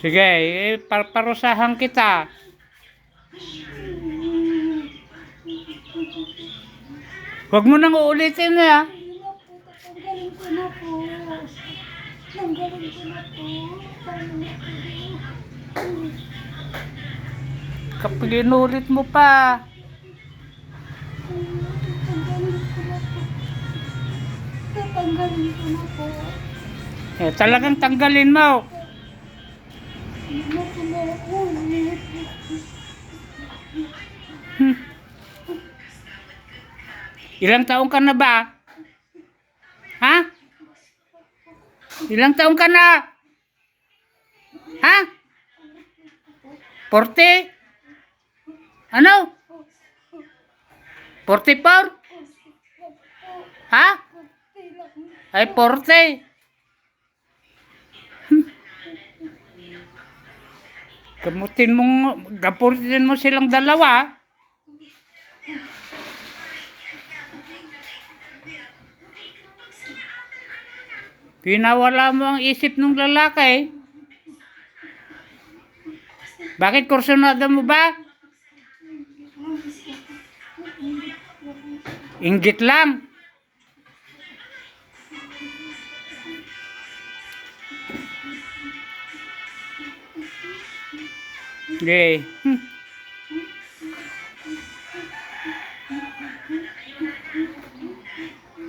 Sige, eh, par parusahan kita. Huwag mo nang uulitin ah. Tanggalin ko na po. Tanggalin ko na na? Kapag inulit mo pa. Tanggalin ko na po. Tatanggalin ko na po. Eh, talagang tanggalin mo. Hmm. Ilang taong ka na ba? Ha? Ilang taong ka na? Ha? 40? Ano? 44? Ha? Ay, 40. Gamutin mo, gaputin mo silang dalawa. Pinawala mo ang isip ng lalaki. Bakit kursunada mo ba? Inggit lang. Okay. Hmm.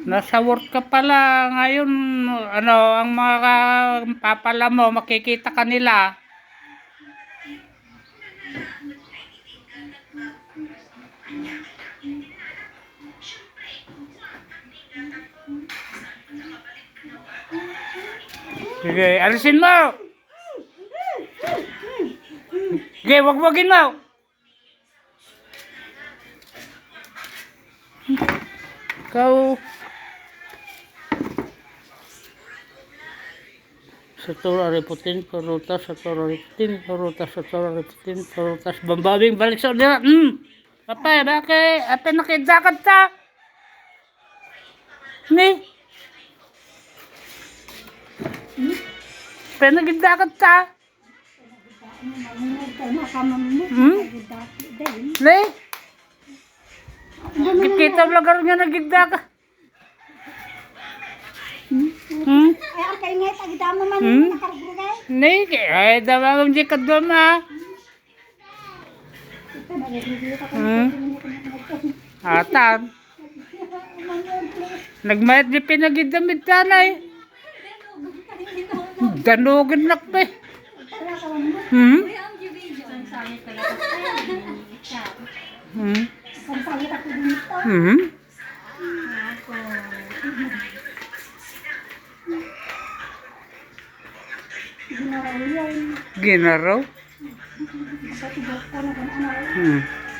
Nasa work ka pala ngayon, ano, ang mga papala mo, makikita ka nila. Sige, alisin mo! Sige, wag-wagin mo! Ikaw... Satura reputin, parutas, satura reputin, parutas, satura reputin, parutas, bambabing balik sa dira. Hmm. Papa, bakit? Apa nakidakat ta? Ni? Apa nakidakat ta? Hmm? Ni? Kita vlogger nga nagidakat. Hmm? Ay, ang kaingay, tagdama man Hmm? nakarugay. Ni, ay dawang di kaduma. Ito, nagagigil ako. Hmm? Atan. Nagmayat di pinagidamit tanay. Danugan lakpe. Tara ka man mo. Hmm? Hmm? Hmm? Ginaraw. Ginaraw? Ano. Hmm.